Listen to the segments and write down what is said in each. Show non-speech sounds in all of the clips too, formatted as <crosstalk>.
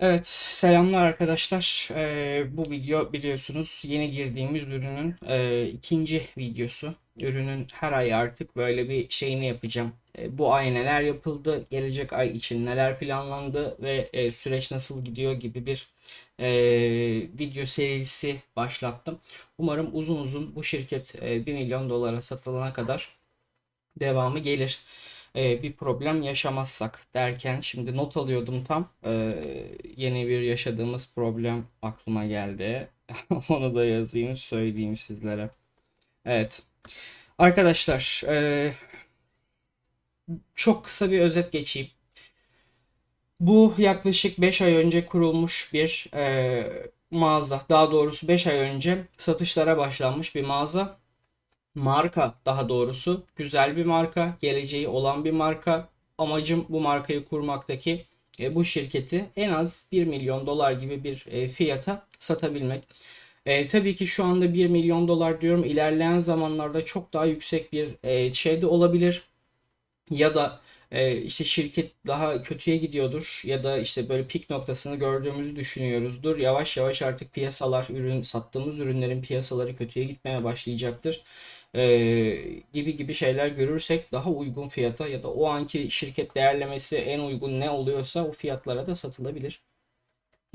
Evet, selamlar arkadaşlar. Ee, bu video biliyorsunuz yeni girdiğimiz ürünün e, ikinci videosu. Ürünün her ay artık böyle bir şeyini yapacağım. E, bu ay neler yapıldı, gelecek ay için neler planlandı ve e, süreç nasıl gidiyor gibi bir e, video serisi başlattım. Umarım uzun uzun bu şirket e, 1 milyon dolara satılana kadar devamı gelir e, bir problem yaşamazsak derken şimdi not alıyordum tam E, yeni bir yaşadığımız problem aklıma geldi. <laughs> Onu da yazayım söyleyeyim sizlere. Evet arkadaşlar e, çok kısa bir özet geçeyim. Bu yaklaşık 5 ay önce kurulmuş bir mağaza. Daha doğrusu 5 ay önce satışlara başlanmış bir mağaza. Marka daha doğrusu güzel bir marka, geleceği olan bir marka. Amacım bu markayı kurmaktaki e, bu şirketi en az 1 milyon dolar gibi bir e, fiyata satabilmek. E, tabii ki şu anda 1 milyon dolar diyorum. İlerleyen zamanlarda çok daha yüksek bir e, şey de olabilir. Ya da e, işte şirket daha kötüye gidiyordur ya da işte böyle pik noktasını gördüğümüzü düşünüyoruzdur. Yavaş yavaş artık piyasalar, ürün sattığımız ürünlerin piyasaları kötüye gitmeye başlayacaktır. E, gibi gibi şeyler görürsek daha uygun fiyata ya da o anki şirket değerlemesi en uygun ne oluyorsa o fiyatlara da satılabilir.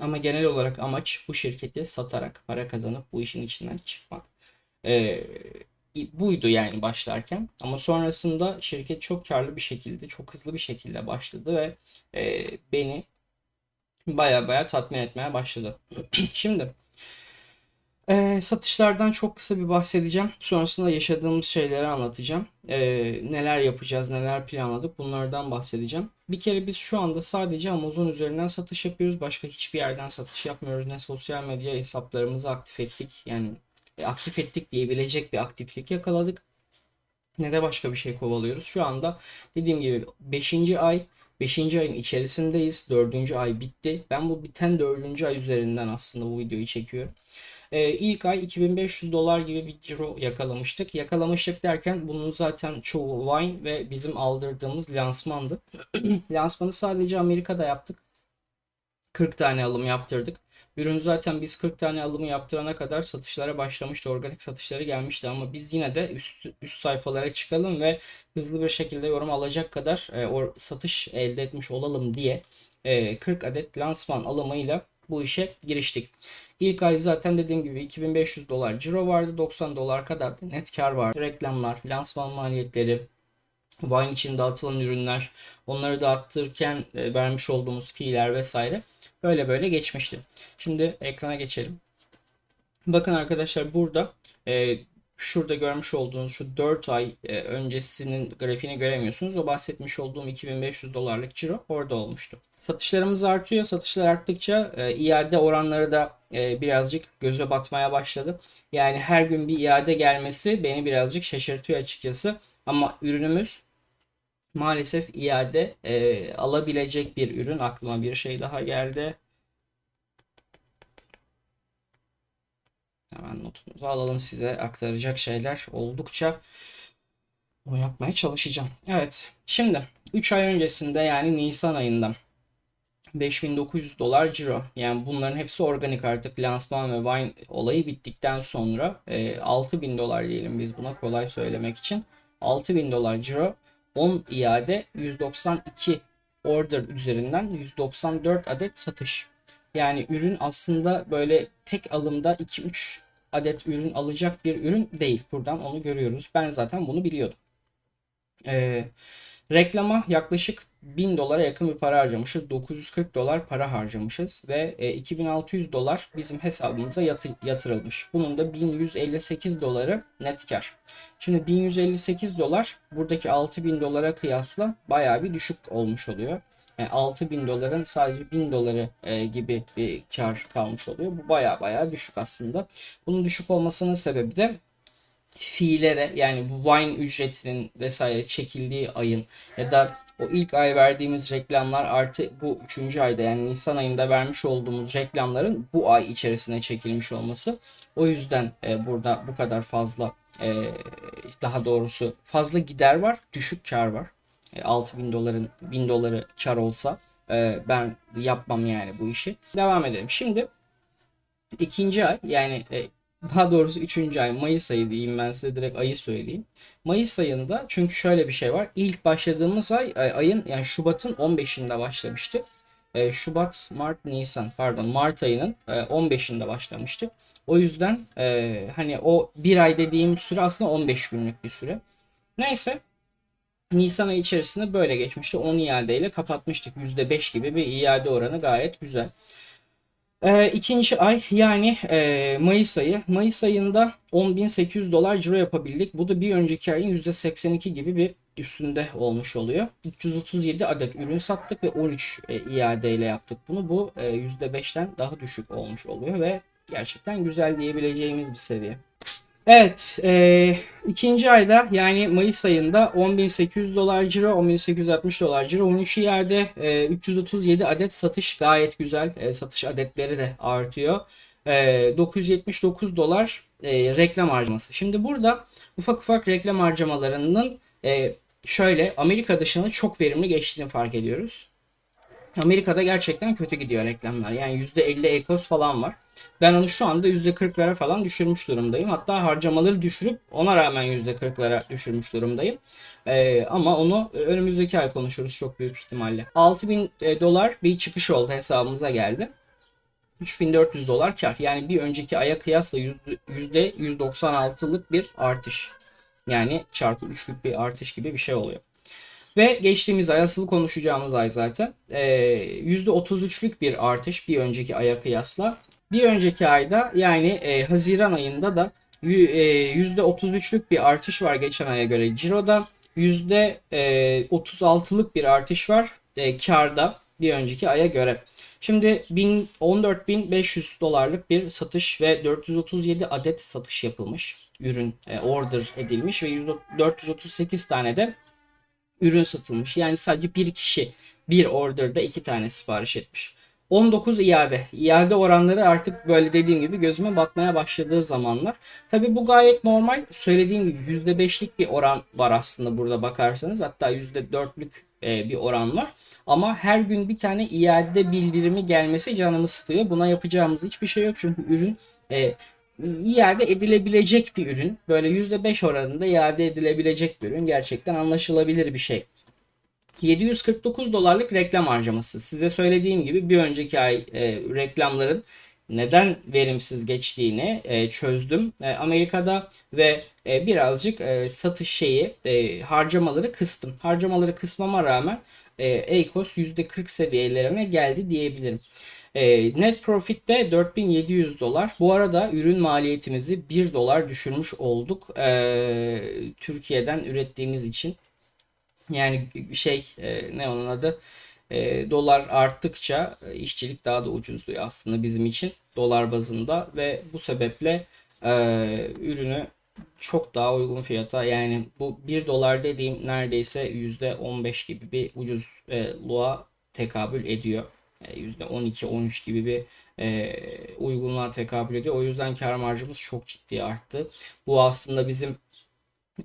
Ama genel olarak amaç bu şirketi satarak para kazanıp bu işin içinden çıkmak. Ee, buydu yani başlarken. Ama sonrasında şirket çok karlı bir şekilde, çok hızlı bir şekilde başladı ve e, beni baya baya tatmin etmeye başladı. <clears throat> Şimdi e, satışlardan çok kısa bir bahsedeceğim. Sonrasında yaşadığımız şeyleri anlatacağım. E, neler yapacağız, neler planladık bunlardan bahsedeceğim. Bir kere biz şu anda sadece Amazon üzerinden satış yapıyoruz. Başka hiçbir yerden satış yapmıyoruz. Ne sosyal medya hesaplarımızı aktif ettik. Yani e, aktif ettik diyebilecek bir aktiflik yakaladık. Ne de başka bir şey kovalıyoruz. Şu anda dediğim gibi 5. ay 5. ayın içerisindeyiz. 4. ay bitti. Ben bu biten 4. ay üzerinden aslında bu videoyu çekiyorum. Ee, ilk ay 2500 dolar gibi bir ciro yakalamıştık. Yakalamıştık derken bunun zaten çoğu Vine ve bizim aldırdığımız lansmandı. <clears throat> Lansmanı sadece Amerika'da yaptık. 40 tane alım yaptırdık. Ürün zaten biz 40 tane alımı yaptırana kadar satışlara başlamıştı. Organik satışları gelmişti ama biz yine de üst, üst sayfalara çıkalım ve hızlı bir şekilde yorum alacak kadar e, or, satış elde etmiş olalım diye e, 40 adet lansman alımıyla bu işe giriştik. İlk ay zaten dediğim gibi 2500 dolar ciro vardı. 90 dolar kadar da net kar vardı. Reklamlar, lansman maliyetleri, Vine için dağıtılan ürünler, onları dağıtırken e, vermiş olduğumuz fiiller vesaire böyle böyle geçmişti. Şimdi ekrana geçelim. Bakın arkadaşlar burada e, şurada görmüş olduğunuz şu 4 ay e, öncesinin grafiğini göremiyorsunuz. O bahsetmiş olduğum 2500 dolarlık ciro orada olmuştu. Satışlarımız artıyor. Satışlar arttıkça e, iade oranları da e, birazcık göze batmaya başladı. Yani her gün bir iade gelmesi beni birazcık şaşırtıyor açıkçası. Ama ürünümüz maalesef iade e, alabilecek bir ürün. Aklıma bir şey daha geldi. Hemen notumuzu alalım size aktaracak şeyler oldukça bunu yapmaya çalışacağım. Evet. Şimdi 3 ay öncesinde yani Nisan ayında 5900 dolar ciro. Yani bunların hepsi organik artık lansman ve wine olayı bittikten sonra e, 6000 dolar diyelim biz buna kolay söylemek için. 6000 dolar ciro 10 iade 192 order üzerinden 194 adet satış. Yani ürün aslında böyle tek alımda 2-3 adet ürün alacak bir ürün değil. Buradan onu görüyoruz. Ben zaten bunu biliyordum. Ee, reklama yaklaşık 1000 dolara yakın bir para harcamışız. 940 dolar para harcamışız ve e, 2600 dolar bizim hesabımıza yatı, yatırılmış. Bunun da 1158 doları net kar. Şimdi 1158 dolar buradaki 6000 dolara kıyasla bayağı bir düşük olmuş oluyor. Yani 6000 doların sadece 1000 doları e, gibi bir kar kalmış oluyor. Bu bayağı bayağı düşük aslında. Bunun düşük olmasının sebebi de fiillere yani bu wine ücretinin vesaire çekildiği ayın ya da o ilk ay verdiğimiz reklamlar artı bu üçüncü ayda yani Nisan ayında vermiş olduğumuz reklamların bu ay içerisine çekilmiş olması. O yüzden e, burada bu kadar fazla e, daha doğrusu fazla gider var, düşük kar var. E, 6000 doların 1000 doları kar olsa Ee, ben yapmam yani bu işi. Devam edelim. Şimdi ikinci ay yani e, daha doğrusu üçüncü ay Mayıs ayı diyeyim ben size direkt ayı söyleyeyim. Mayıs ayında çünkü şöyle bir şey var. İlk başladığımız ay ay- ayın yani Şubat'ın 15'inde başlamıştı. E, Şubat, Mart, Nisan pardon Mart ayının e, 15'inde başlamıştı. O yüzden e, hani o bir ay dediğim süre aslında 15 günlük bir süre. Neyse Nisan ayı içerisinde böyle geçmişti. 10 iadeyle kapatmıştık. %5 gibi bir iade oranı gayet güzel. Ee, ikinci ay yani e, Mayıs ayı. Mayıs ayında 10.800 dolar ciro yapabildik. Bu da bir önceki ayın %82 gibi bir üstünde olmuş oluyor. 337 adet ürün sattık ve 13 e, iadeyle yaptık bunu. Bu e, %5'ten daha düşük olmuş oluyor ve gerçekten güzel diyebileceğimiz bir seviye. Evet, e, ikinci ayda yani Mayıs ayında 10.800 dolar ciro, 10.860 dolar ciro, 13 iade, e, 337 adet satış gayet güzel. E, satış adetleri de artıyor. E, 979 dolar e, reklam harcaması. Şimdi burada ufak ufak reklam harcamalarının e, şöyle Amerika dışında çok verimli geçtiğini fark ediyoruz. Amerika'da gerçekten kötü gidiyor reklamlar. Yani %50 ekos falan var. Ben onu şu anda %40'lara falan düşürmüş durumdayım. Hatta harcamaları düşürüp ona rağmen %40'lara düşürmüş durumdayım. Ee, ama onu önümüzdeki ay konuşuruz çok büyük ihtimalle. 6000 e, dolar bir çıkış oldu hesabımıza geldi. 3400 dolar kar. Yani bir önceki aya kıyasla %196'lık bir artış. Yani çarpı 3'lük bir artış gibi bir şey oluyor. Ve geçtiğimiz ay asıl konuşacağımız ay zaten e, %33'lük bir artış bir önceki aya kıyasla. Bir önceki ayda yani e, Haziran ayında da %33'lük bir artış var geçen aya göre Ciro'da. %36'lık bir artış var e, karda bir önceki aya göre. Şimdi 14.500 dolarlık bir satış ve 437 adet satış yapılmış. Ürün e, order edilmiş ve 438 tane de ürün satılmış. Yani sadece bir kişi bir orderda iki tane sipariş etmiş. 19 iade. İade oranları artık böyle dediğim gibi gözüme batmaya başladığı zamanlar. Tabi bu gayet normal. Söylediğim gibi %5'lik bir oran var aslında burada bakarsanız. Hatta %4'lük e, bir oran var. Ama her gün bir tane iade bildirimi gelmesi canımı sıkıyor. Buna yapacağımız hiçbir şey yok. Çünkü ürün e, iade edilebilecek bir ürün. Böyle %5 oranında iade edilebilecek bir ürün. Gerçekten anlaşılabilir bir şey. 749 dolarlık reklam harcaması. Size söylediğim gibi bir önceki ay e, reklamların neden verimsiz geçtiğini e, çözdüm. E, Amerika'da ve e, birazcık e, satış şeyi e, harcamaları kıstım. Harcamaları kısmama rağmen e, ACOS %40 seviyelerine geldi diyebilirim. E, net profit de 4700 dolar. Bu arada ürün maliyetimizi 1 dolar düşürmüş olduk. E, Türkiye'den ürettiğimiz için. Yani şey e, ne onun adı? E, dolar arttıkça e, işçilik daha da ucuzluyor aslında bizim için dolar bazında ve bu sebeple e, ürünü çok daha uygun fiyata yani bu 1 dolar dediğim neredeyse %15 gibi bir ucuzluğa tekabül ediyor. %12-13 gibi bir e, uygunluğa tekabül ediyor. O yüzden kar marjımız çok ciddi arttı. Bu aslında bizim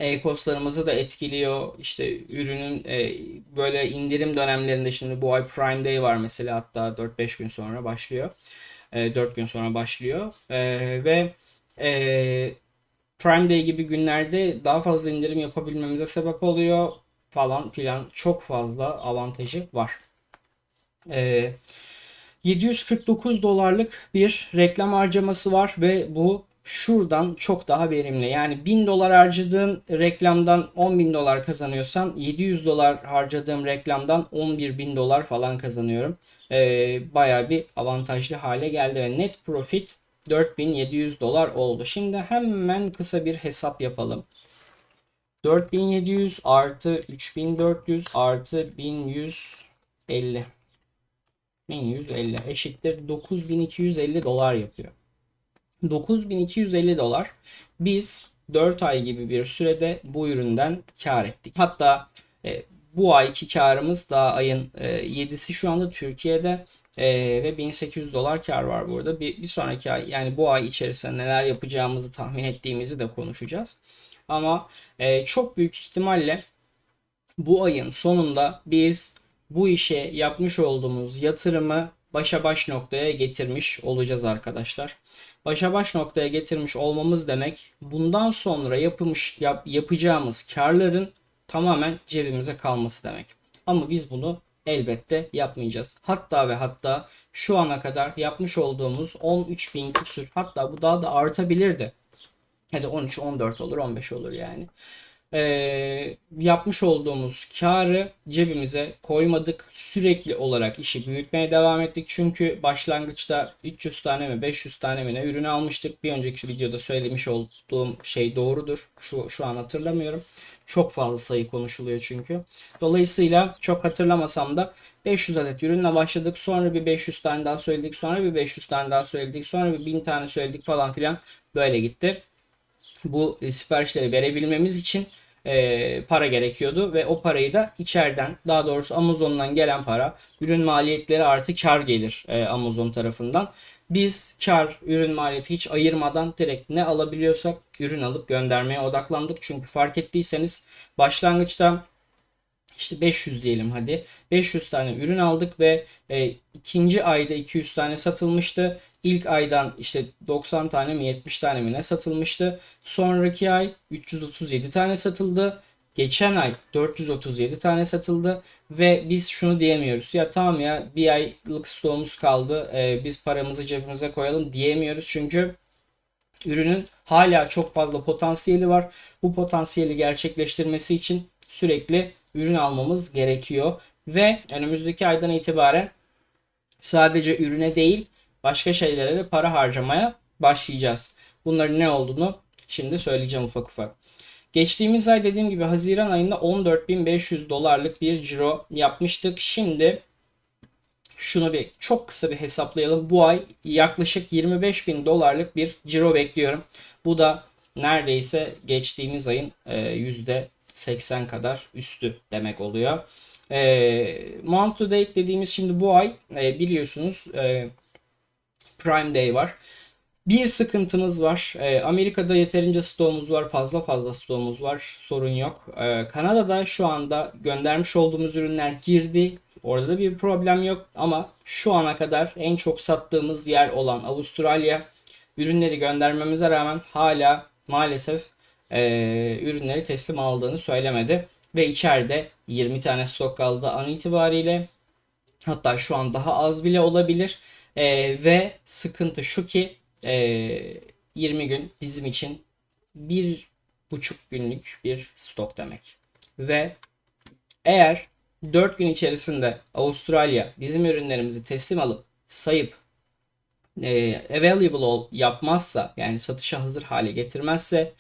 e-kostlarımızı da etkiliyor. İşte ürünün e, böyle indirim dönemlerinde şimdi bu ay Prime Day var mesela hatta 4-5 gün sonra başlıyor. E, 4 gün sonra başlıyor. E, ve e, Prime Day gibi günlerde daha fazla indirim yapabilmemize sebep oluyor falan filan çok fazla avantajı var. E, 749 dolarlık bir reklam harcaması var ve bu şuradan çok daha verimli. Yani 1000 dolar harcadığın reklamdan 10 bin dolar kazanıyorsan 700 dolar harcadığım reklamdan 11 bin dolar falan kazanıyorum. Ee, Baya bir avantajlı hale geldi ve net profit 4700 dolar oldu. Şimdi hemen kısa bir hesap yapalım. 4700 artı 3400 artı 1150 1150 eşittir 9250 dolar yapıyor. 9250 dolar biz 4 ay gibi bir sürede bu üründen kar ettik. Hatta e, bu ayki karımız daha ayın e, 7'si şu anda Türkiye'de e, ve 1800 dolar kar var burada. Bir, bir sonraki ay yani bu ay içerisinde neler yapacağımızı tahmin ettiğimizi de konuşacağız. Ama e, çok büyük ihtimalle bu ayın sonunda biz bu işe yapmış olduğumuz yatırımı başa baş noktaya getirmiş olacağız arkadaşlar. Başa baş noktaya getirmiş olmamız demek bundan sonra yapılmış yap, yapacağımız karların tamamen cebimize kalması demek. Ama biz bunu elbette yapmayacağız. Hatta ve hatta şu ana kadar yapmış olduğumuz 13 bin küsür hatta bu daha da artabilirdi. Hadi 13, 14 olur, 15 olur yani. Ee, yapmış olduğumuz karı cebimize koymadık. Sürekli olarak işi büyütmeye devam ettik. Çünkü başlangıçta 300 tane mi 500 tane mi ne ürün almıştık. Bir önceki videoda söylemiş olduğum şey doğrudur. Şu, şu an hatırlamıyorum. Çok fazla sayı konuşuluyor çünkü. Dolayısıyla çok hatırlamasam da 500 adet ürünle başladık. Sonra bir 500 tane daha söyledik. Sonra bir 500 tane daha söyledik. Sonra bir 1000 tane söyledik falan filan. Böyle gitti. Bu siparişleri verebilmemiz için e, para gerekiyordu ve o parayı da içeriden daha doğrusu Amazon'dan gelen para ürün maliyetleri artı kar gelir e, Amazon tarafından. Biz kar ürün maliyeti hiç ayırmadan direkt ne alabiliyorsak ürün alıp göndermeye odaklandık. Çünkü fark ettiyseniz başlangıçta işte 500 diyelim hadi. 500 tane ürün aldık ve e, ikinci ayda 200 tane satılmıştı. İlk aydan işte 90 tane mi 70 tane mi ne satılmıştı. Sonraki ay 337 tane satıldı. Geçen ay 437 tane satıldı ve biz şunu diyemiyoruz. Ya tamam ya bir aylık stoğumuz kaldı. E, biz paramızı cebimize koyalım diyemiyoruz. Çünkü ürünün hala çok fazla potansiyeli var. Bu potansiyeli gerçekleştirmesi için sürekli ürün almamız gerekiyor. Ve önümüzdeki aydan itibaren sadece ürüne değil başka şeylere de para harcamaya başlayacağız. Bunların ne olduğunu şimdi söyleyeceğim ufak ufak. Geçtiğimiz ay dediğim gibi Haziran ayında 14.500 dolarlık bir ciro yapmıştık. Şimdi şunu bir çok kısa bir hesaplayalım. Bu ay yaklaşık 25.000 dolarlık bir ciro bekliyorum. Bu da neredeyse geçtiğimiz ayın %80 e, kadar üstü demek oluyor. E, month to date dediğimiz şimdi bu ay e, biliyorsunuz e, Prime Day var. Bir sıkıntımız var. E, Amerika'da yeterince stoğumuz var. Fazla fazla stoğumuz var. Sorun yok. E, Kanada'da şu anda göndermiş olduğumuz ürünler girdi. Orada da bir problem yok. Ama şu ana kadar en çok sattığımız yer olan Avustralya ürünleri göndermemize rağmen hala maalesef e, ürünleri teslim aldığını söylemedi. Ve içeride 20 tane stok kaldı an itibariyle. Hatta şu an daha az bile olabilir. E, ve sıkıntı şu ki e, 20 gün bizim için bir buçuk günlük bir stok demek. Ve eğer 4 gün içerisinde Avustralya bizim ürünlerimizi teslim alıp sayıp e, available ol, yapmazsa yani satışa hazır hale getirmezse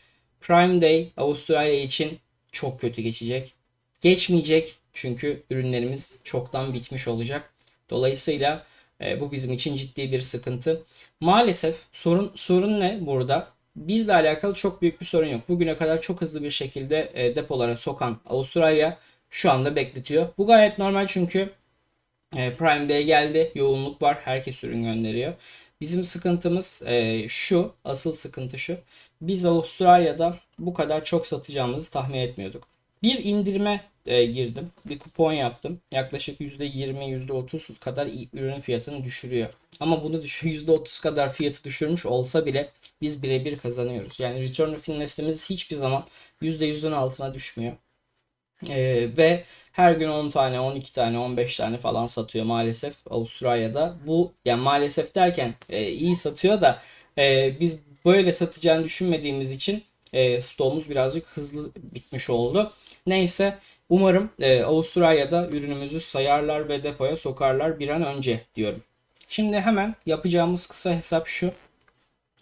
Prime Day Avustralya için çok kötü geçecek. Geçmeyecek çünkü ürünlerimiz çoktan bitmiş olacak. Dolayısıyla e, bu bizim için ciddi bir sıkıntı. Maalesef sorun sorun ne burada? Bizle alakalı çok büyük bir sorun yok. Bugüne kadar çok hızlı bir şekilde e, depolara sokan Avustralya şu anda bekletiyor. Bu gayet normal çünkü e, Prime Day geldi. Yoğunluk var. Herkes ürün gönderiyor. Bizim sıkıntımız e, şu. Asıl sıkıntı şu. Biz Avustralya'da bu kadar çok satacağımızı tahmin etmiyorduk. Bir indirime e, girdim. Bir kupon yaptım. Yaklaşık %20, %30 kadar ürünün fiyatını düşürüyor. Ama bunu düşün <laughs> %30 kadar fiyatı düşürmüş olsa bile biz birebir kazanıyoruz. Yani return of invest'imiz hiçbir zaman %100'ün altına düşmüyor. Ee, ve her gün 10 tane, 12 tane, 15 tane falan satıyor maalesef Avustralya'da. Bu yani maalesef derken e, iyi satıyor da e, biz böyle satacağını düşünmediğimiz için e, stoğumuz birazcık hızlı bitmiş oldu. Neyse umarım e, Avustralya'da ürünümüzü sayarlar ve depoya sokarlar bir an önce diyorum. Şimdi hemen yapacağımız kısa hesap şu.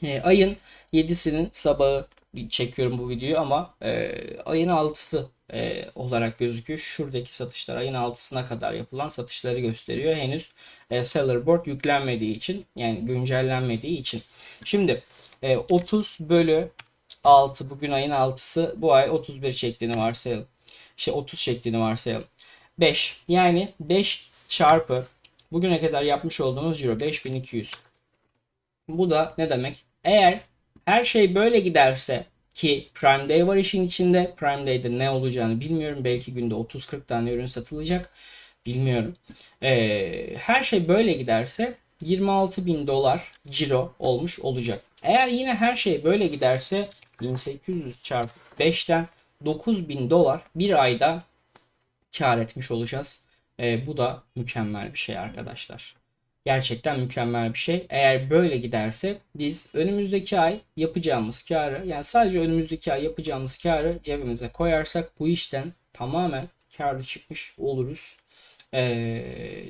E, ayın 7'sinin sabahı çekiyorum bu videoyu ama e, ayın 6'sı e, olarak gözüküyor. Şuradaki satışlar ayın 6'sına kadar yapılan satışları gösteriyor. Henüz e, seller board yüklenmediği için yani güncellenmediği için. Şimdi e, 30 bölü 6 bugün ayın 6'sı bu ay 31 şeklini varsayalım. Şey 30 şeklini varsayalım. 5 yani 5 çarpı bugüne kadar yapmış olduğumuz euro 5200. Bu da ne demek? Eğer her şey böyle giderse ki Prime Day var işin içinde. Prime Day'de ne olacağını bilmiyorum. Belki günde 30-40 tane ürün satılacak. bilmiyorum. Ee, her şey böyle giderse 26 bin dolar ciro olmuş olacak. Eğer yine her şey böyle giderse 1800 çarpı 5'ten 9000 dolar bir ayda kar etmiş olacağız. Ee, bu da mükemmel bir şey arkadaşlar. Gerçekten mükemmel bir şey. Eğer böyle giderse biz önümüzdeki ay yapacağımız karı yani sadece önümüzdeki ay yapacağımız karı cebimize koyarsak bu işten tamamen karlı çıkmış oluruz ee,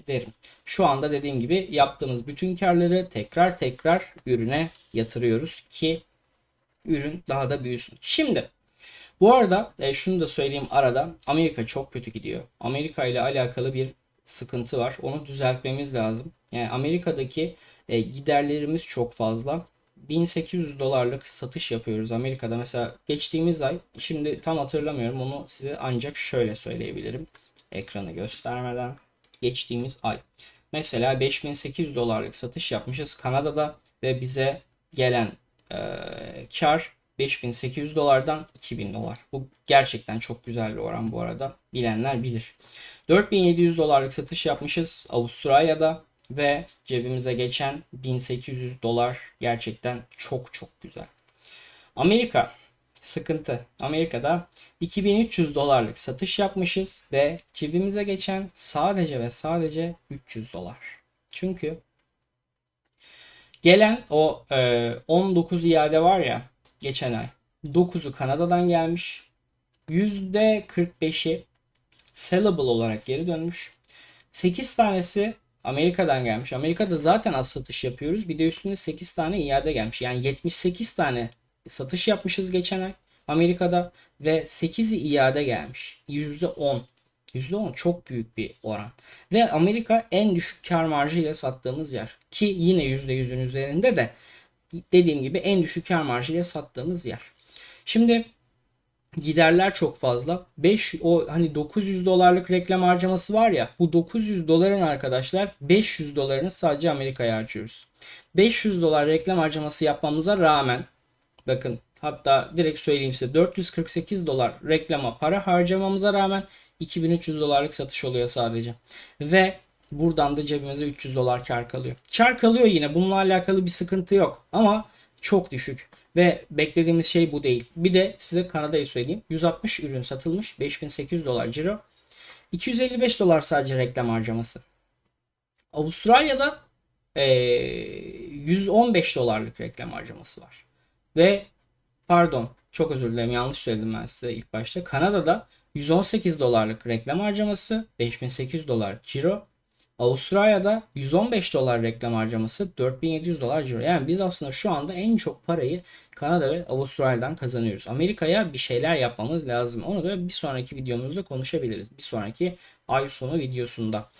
derim. Şu anda dediğim gibi yaptığımız bütün karları tekrar tekrar ürüne yatırıyoruz ki ürün daha da büyüsün. Şimdi bu arada e, şunu da söyleyeyim arada Amerika çok kötü gidiyor. Amerika ile alakalı bir sıkıntı var. Onu düzeltmemiz lazım. Yani Amerika'daki e, giderlerimiz çok fazla. 1800 dolarlık satış yapıyoruz Amerika'da. Mesela geçtiğimiz ay şimdi tam hatırlamıyorum onu size ancak şöyle söyleyebilirim. Ekranı göstermeden geçtiğimiz ay. Mesela 5800 dolarlık satış yapmışız Kanada'da ve bize gelen e, kar 5800 dolardan 2000 dolar. Bu gerçekten çok güzel bir oran bu arada. Bilenler bilir. 4700 dolarlık satış yapmışız Avustralya'da ve cebimize geçen 1800 dolar gerçekten çok çok güzel. Amerika sıkıntı. Amerika'da 2300 dolarlık satış yapmışız ve cebimize geçen sadece ve sadece 300 dolar. Çünkü gelen o e, 19 iade var ya geçen ay. 9'u Kanada'dan gelmiş. %45'i sellable olarak geri dönmüş. 8 tanesi Amerika'dan gelmiş. Amerika'da zaten az satış yapıyoruz. Bir de üstüne 8 tane iade gelmiş. Yani 78 tane satış yapmışız geçen ay Amerika'da ve 8'i iade gelmiş. %10. %10 çok büyük bir oran. Ve Amerika en düşük kar marjı ile sattığımız yer. Ki yine %100'ün üzerinde de dediğim gibi en düşük kar marjı ile sattığımız yer. Şimdi giderler çok fazla. 5 o hani 900 dolarlık reklam harcaması var ya bu 900 doların arkadaşlar 500 dolarını sadece Amerika'ya harcıyoruz. 500 dolar reklam harcaması yapmamıza rağmen bakın hatta direkt söyleyeyim size 448 dolar reklama para harcamamıza rağmen 2300 dolarlık satış oluyor sadece. Ve buradan da cebimize 300 dolar kar kalıyor. Kar kalıyor yine bununla alakalı bir sıkıntı yok ama çok düşük. Ve beklediğimiz şey bu değil. Bir de size Kanada'yı söyleyeyim. 160 ürün satılmış. 5800 dolar ciro. 255 dolar sadece reklam harcaması. Avustralya'da e, 115 dolarlık reklam harcaması var. Ve pardon çok özür dilerim yanlış söyledim ben size ilk başta. Kanada'da 118 dolarlık reklam harcaması, 5800 dolar ciro. Avustralya'da 115 dolar reklam harcaması 4700 dolar ciro. Yani biz aslında şu anda en çok parayı Kanada ve Avustralya'dan kazanıyoruz. Amerika'ya bir şeyler yapmamız lazım. Onu da bir sonraki videomuzda konuşabiliriz. Bir sonraki ay sonu videosunda.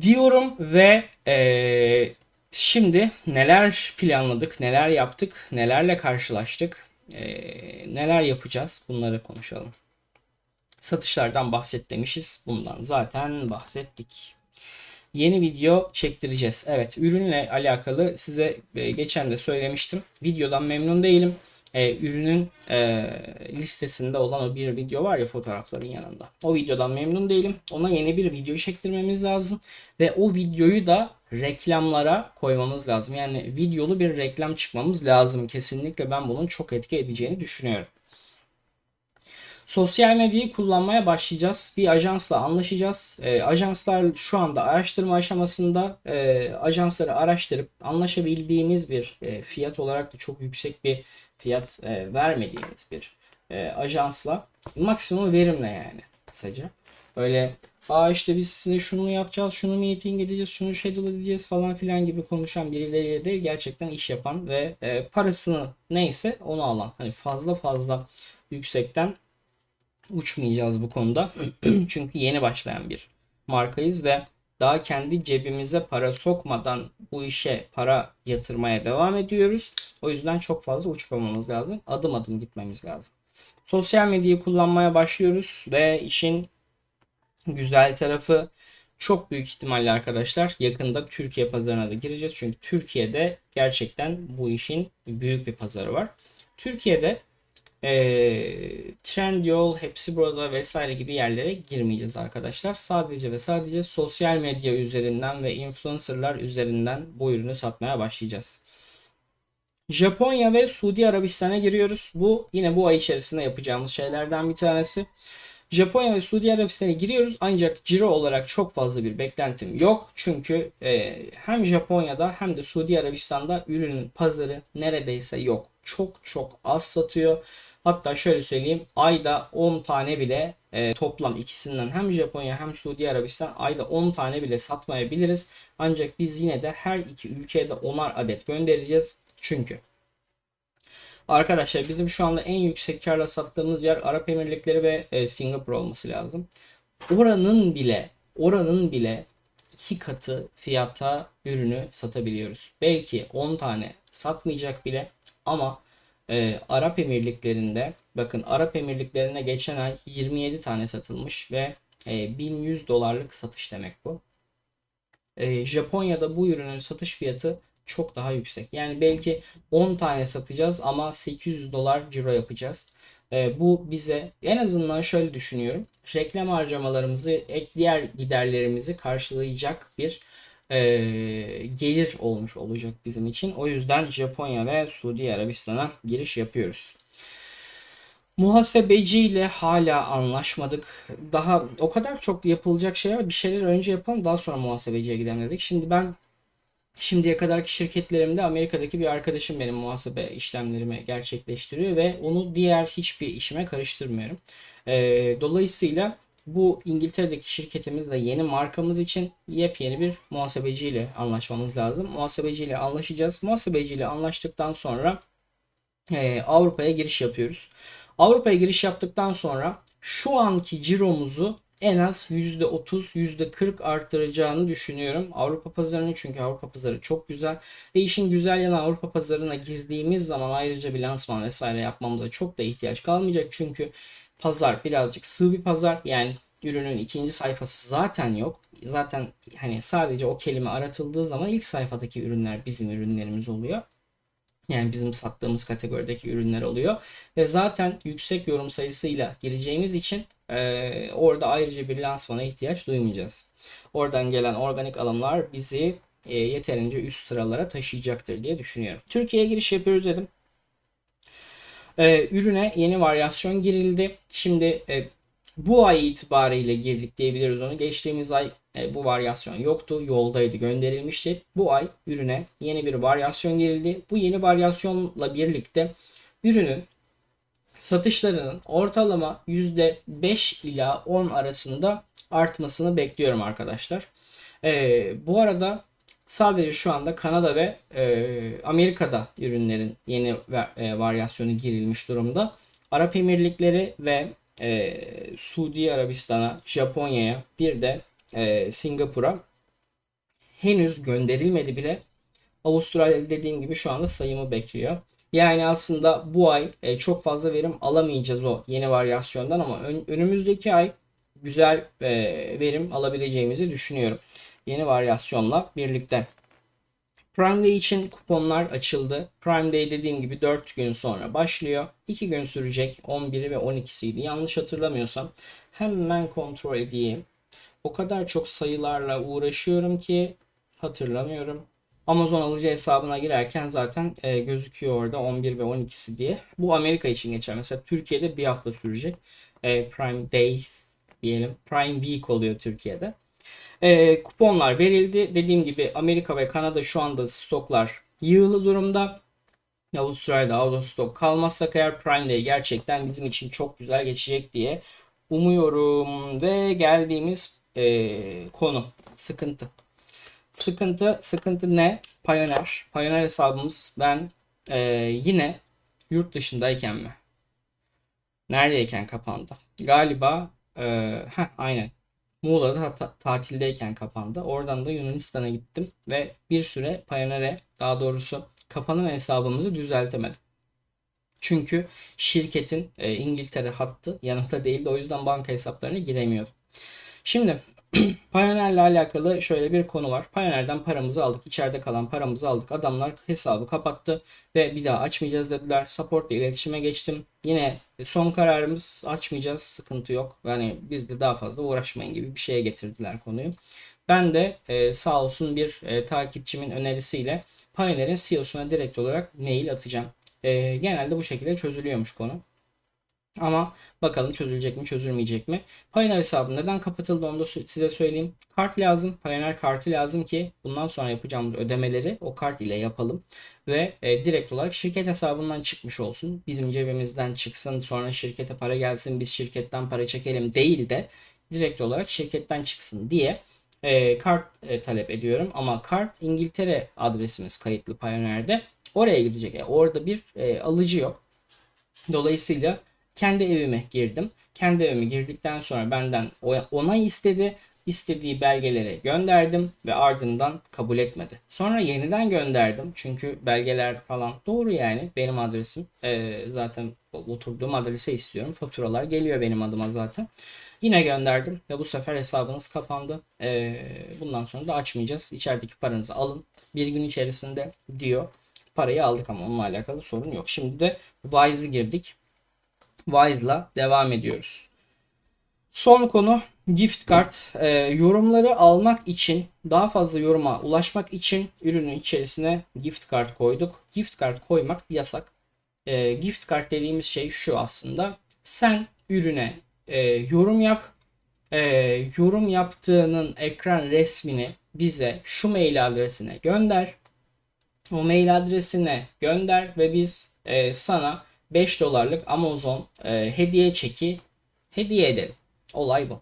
Diyorum ve ee, şimdi neler planladık, neler yaptık, nelerle karşılaştık, ee, neler yapacağız bunları konuşalım. Satışlardan bahset demişiz. Bundan zaten bahsettik yeni video çektireceğiz. Evet ürünle alakalı size e, geçen de söylemiştim. Videodan memnun değilim. Ee, ürünün e, listesinde olan o bir video var ya fotoğrafların yanında. O videodan memnun değilim. Ona yeni bir video çektirmemiz lazım. Ve o videoyu da reklamlara koymamız lazım. Yani videolu bir reklam çıkmamız lazım. Kesinlikle ben bunun çok etki edeceğini düşünüyorum. Sosyal medyayı kullanmaya başlayacağız. Bir ajansla anlaşacağız. E, ajanslar şu anda araştırma aşamasında e, ajansları araştırıp anlaşabildiğimiz bir e, fiyat olarak da çok yüksek bir fiyat e, vermediğimiz bir e, ajansla maksimum verimle yani kısaca. Öyle aa işte biz size şunu yapacağız, şunu meeting edeceğiz, şunu schedule edeceğiz falan filan gibi konuşan birileriyle de gerçekten iş yapan ve e, parasını neyse onu alan. Hani fazla fazla yüksekten uçmayacağız bu konuda. <clears throat> Çünkü yeni başlayan bir markayız ve daha kendi cebimize para sokmadan bu işe para yatırmaya devam ediyoruz. O yüzden çok fazla uçmamamız lazım. Adım adım gitmemiz lazım. Sosyal medyayı kullanmaya başlıyoruz ve işin güzel tarafı çok büyük ihtimalle arkadaşlar yakında Türkiye pazarına da gireceğiz. Çünkü Türkiye'de gerçekten bu işin büyük bir pazarı var. Türkiye'de e, Trendyol, Hepsi Burada vesaire gibi yerlere girmeyeceğiz arkadaşlar. Sadece ve sadece sosyal medya üzerinden ve influencerlar üzerinden bu ürünü satmaya başlayacağız. Japonya ve Suudi Arabistan'a giriyoruz. Bu yine bu ay içerisinde yapacağımız şeylerden bir tanesi. Japonya ve Suudi Arabistan'a giriyoruz ancak ciro olarak çok fazla bir beklentim yok. Çünkü e, hem Japonya'da hem de Suudi Arabistan'da ürünün pazarı neredeyse yok. Çok çok az satıyor. Hatta şöyle söyleyeyim ayda 10 tane bile e, toplam ikisinden hem Japonya hem Suudi Arabistan ayda 10 tane bile satmayabiliriz. Ancak biz yine de her iki ülkeye de 10'ar adet göndereceğiz. Çünkü Arkadaşlar bizim şu anda en yüksek karla sattığımız yer Arap Emirlikleri ve e, Singapur olması lazım. Oranın bile oranın bile iki katı fiyata ürünü satabiliyoruz. Belki 10 tane satmayacak bile ama e, Arap Emirlikleri'nde bakın Arap Emirlikleri'ne geçen ay 27 tane satılmış ve e, 1100 dolarlık satış demek bu. E, Japonya'da bu ürünün satış fiyatı çok daha yüksek. Yani belki 10 tane satacağız ama 800 dolar ciro yapacağız. E, bu bize en azından şöyle düşünüyorum. Reklam harcamalarımızı, ek diğer giderlerimizi karşılayacak bir e, gelir olmuş olacak bizim için. O yüzden Japonya ve Suudi Arabistan'a giriş yapıyoruz. Muhasebeci ile hala anlaşmadık. Daha o kadar çok yapılacak şey var. Bir şeyler önce yapalım daha sonra muhasebeciye gidelim dedik. Şimdi ben Şimdiye kadarki şirketlerimde Amerika'daki bir arkadaşım benim muhasebe işlemlerimi gerçekleştiriyor ve onu diğer hiçbir işime karıştırmıyorum. Ee, dolayısıyla bu İngiltere'deki şirketimizde yeni markamız için yepyeni bir muhasebeciyle anlaşmamız lazım. Muhasebeciyle anlaşacağız. Muhasebeciyle anlaştıktan sonra e, Avrupa'ya giriş yapıyoruz. Avrupa'ya giriş yaptıktan sonra şu anki ciromuzu en az %30, %40 arttıracağını düşünüyorum. Avrupa pazarını çünkü Avrupa pazarı çok güzel. Ve işin güzel yanı Avrupa pazarına girdiğimiz zaman ayrıca bir lansman vesaire yapmamıza çok da ihtiyaç kalmayacak. Çünkü pazar birazcık sığ bir pazar. Yani ürünün ikinci sayfası zaten yok. Zaten hani sadece o kelime aratıldığı zaman ilk sayfadaki ürünler bizim ürünlerimiz oluyor. Yani bizim sattığımız kategorideki ürünler oluyor. Ve zaten yüksek yorum sayısıyla gireceğimiz için e, orada ayrıca bir lansmana ihtiyaç duymayacağız. Oradan gelen organik alımlar bizi e, yeterince üst sıralara taşıyacaktır diye düşünüyorum. Türkiye'ye giriş yapıyoruz dedim. E, ürüne yeni varyasyon girildi. Şimdi e, bu ay itibariyle girdik diyebiliriz onu. Geçtiğimiz ay e, bu varyasyon yoktu. Yoldaydı gönderilmişti. Bu ay ürüne yeni bir varyasyon girildi. Bu yeni varyasyonla birlikte ürünün satışlarının ortalama %5 ila 10 arasında artmasını bekliyorum arkadaşlar. E, bu arada sadece şu anda Kanada ve e, Amerika'da ürünlerin yeni e, varyasyonu girilmiş durumda. Arap Emirlikleri ve e, Suudi Arabistan'a, Japonya'ya bir de e, Singapur'a henüz gönderilmedi bile. Avustralya dediğim gibi şu anda sayımı bekliyor. Yani aslında bu ay e, çok fazla verim alamayacağız o yeni varyasyondan ama ön, önümüzdeki ay güzel e, verim alabileceğimizi düşünüyorum. Yeni varyasyonla birlikte. Prime Day için kuponlar açıldı. Prime Day dediğim gibi 4 gün sonra başlıyor. 2 gün sürecek. 11'i ve 12'siydi. Yanlış hatırlamıyorsam. Hemen kontrol edeyim. O kadar çok sayılarla uğraşıyorum ki hatırlamıyorum. Amazon alıcı hesabına girerken zaten e, gözüküyor orada 11 ve 12'si diye. Bu Amerika için geçer. Mesela Türkiye'de bir hafta sürecek. E, Prime Days diyelim. Prime Week oluyor Türkiye'de. E, kuponlar verildi. Dediğim gibi Amerika ve Kanada şu anda stoklar yığılı durumda. Avustralya'da out of stock kalmazsak eğer Prime Day gerçekten bizim için çok güzel geçecek diye umuyorum. Ve geldiğimiz e, konu sıkıntı. Sıkıntı sıkıntı ne? Payoneer. Payoneer hesabımız ben e, yine yurt dışındayken mi? Neredeyken kapandı? Galiba e, heh, aynen Muğla'da ta- tatildeyken kapandı. Oradan da Yunanistan'a gittim ve bir süre Payoneer'e daha doğrusu kapanan hesabımızı düzeltemedim. Çünkü şirketin e, İngiltere hattı yanımda değildi. O yüzden banka hesaplarına giremiyordum. Şimdi <clears throat> Payoneer'le alakalı şöyle bir konu var. Payoneer'den paramızı aldık. içeride kalan paramızı aldık. Adamlar hesabı kapattı ve bir daha açmayacağız dediler. Support ile iletişime geçtim. Yine son kararımız açmayacağız. Sıkıntı yok. Yani biz de daha fazla uğraşmayın gibi bir şeye getirdiler konuyu. Ben de e, sağ olsun bir e, takipçimin önerisiyle Payoneer'in CEO'suna direkt olarak mail atacağım. E, genelde bu şekilde çözülüyormuş konu. Ama bakalım çözülecek mi çözülmeyecek mi? Payoneer hesabı neden kapatıldı onu da size söyleyeyim. Kart lazım. Payoneer kartı lazım ki bundan sonra yapacağımız ödemeleri o kart ile yapalım. Ve e, direkt olarak şirket hesabından çıkmış olsun. Bizim cebimizden çıksın sonra şirkete para gelsin biz şirketten para çekelim değil de direkt olarak şirketten çıksın diye e, kart e, talep ediyorum. Ama kart İngiltere adresimiz kayıtlı Payoneer'de. Oraya gidecek. E, orada bir e, alıcı yok. Dolayısıyla kendi evime girdim. Kendi evime girdikten sonra benden onay istedi. İstediği belgeleri gönderdim ve ardından kabul etmedi. Sonra yeniden gönderdim. Çünkü belgeler falan doğru yani. Benim adresim. Ee, zaten oturduğum adrese istiyorum. Faturalar geliyor benim adıma zaten. Yine gönderdim ve bu sefer hesabınız kapandı. Ee, bundan sonra da açmayacağız. İçerideki paranızı alın. Bir gün içerisinde diyor. Parayı aldık ama onunla alakalı sorun yok. Şimdi de Wise'ı girdik. Wise'la devam ediyoruz. Son konu gift card. Ee, yorumları almak için daha fazla yoruma ulaşmak için ürünün içerisine gift card koyduk. Gift card koymak yasak. Ee, gift card dediğimiz şey şu aslında. Sen ürüne e, yorum yap. E, yorum yaptığının ekran resmini bize şu mail adresine gönder. O mail adresine gönder ve biz e, sana 5 dolarlık Amazon e, hediye çeki hediye edelim. Olay bu.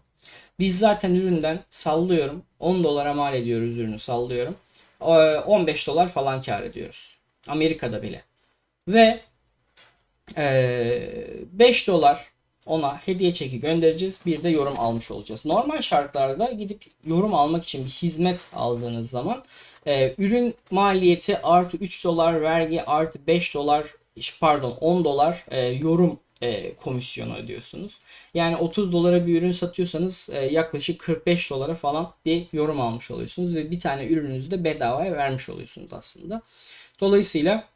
Biz zaten üründen sallıyorum 10 dolara mal ediyoruz ürünü sallıyorum. E, 15 dolar falan kar ediyoruz. Amerika'da bile. Ve e, 5 dolar ona hediye çeki göndereceğiz. Bir de yorum almış olacağız. Normal şartlarda gidip yorum almak için bir hizmet aldığınız zaman e, ürün maliyeti artı 3 dolar vergi artı 5 dolar pardon 10 dolar e, yorum e, komisyonu ödüyorsunuz. Yani 30 dolara bir ürün satıyorsanız e, yaklaşık 45 dolara falan bir yorum almış oluyorsunuz ve bir tane ürününüzü de bedavaya vermiş oluyorsunuz aslında. Dolayısıyla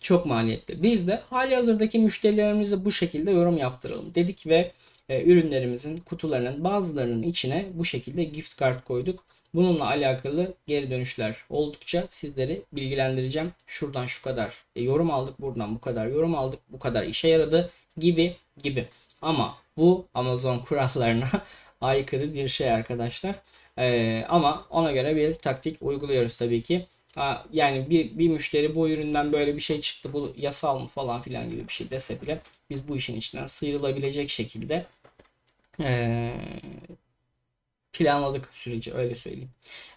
çok maliyetli. Biz de hali hazırdaki müşterilerimize bu şekilde yorum yaptıralım dedik ve e, ürünlerimizin kutularının bazılarının içine bu şekilde gift card koyduk. Bununla alakalı geri dönüşler oldukça sizleri bilgilendireceğim. Şuradan şu kadar e, yorum aldık, buradan bu kadar yorum aldık, bu kadar işe yaradı gibi gibi. Ama bu Amazon <laughs> kurallarına aykırı bir şey arkadaşlar. Ee, ama ona göre bir taktik uyguluyoruz tabii ki. Ha, yani bir, bir müşteri bu üründen böyle bir şey çıktı bu yasal mı falan filan gibi bir şey dese bile biz bu işin içinden sıyrılabilecek şekilde ee, planladık süreci öyle söyleyeyim.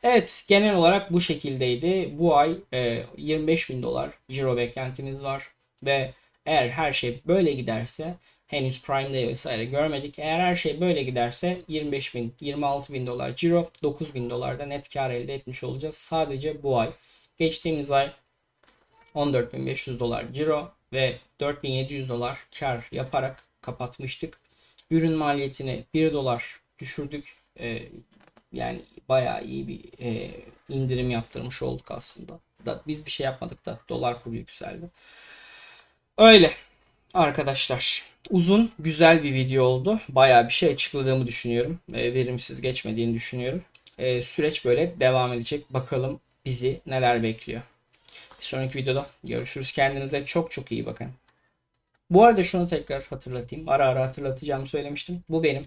Evet genel olarak bu şekildeydi. Bu ay e, 25 bin dolar ciro beklentimiz var ve eğer her şey böyle giderse henüz Prime Day vesaire görmedik. Eğer her şey böyle giderse 25 bin 26 bin dolar ciro 9 bin dolar da net kar elde etmiş olacağız sadece bu ay. Geçtiğimiz ay 14.500 dolar ciro ve 4.700 dolar kar yaparak kapatmıştık. Ürün maliyetini 1 dolar düşürdük e, yani bayağı iyi bir e, indirim yaptırmış olduk aslında. Da, biz bir şey yapmadık da dolar kuru yükseldi. Öyle arkadaşlar. Uzun güzel bir video oldu. Bayağı bir şey açıkladığımı düşünüyorum. E, verimsiz geçmediğini düşünüyorum. E, süreç böyle devam edecek. Bakalım bizi neler bekliyor. Bir sonraki videoda görüşürüz. Kendinize çok çok iyi bakın. Bu arada şunu tekrar hatırlatayım. Ara ara hatırlatacağımı söylemiştim. Bu benim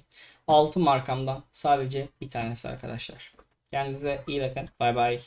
6 markamdan sadece bir tanesi arkadaşlar. Kendinize iyi bakın. Bay bay.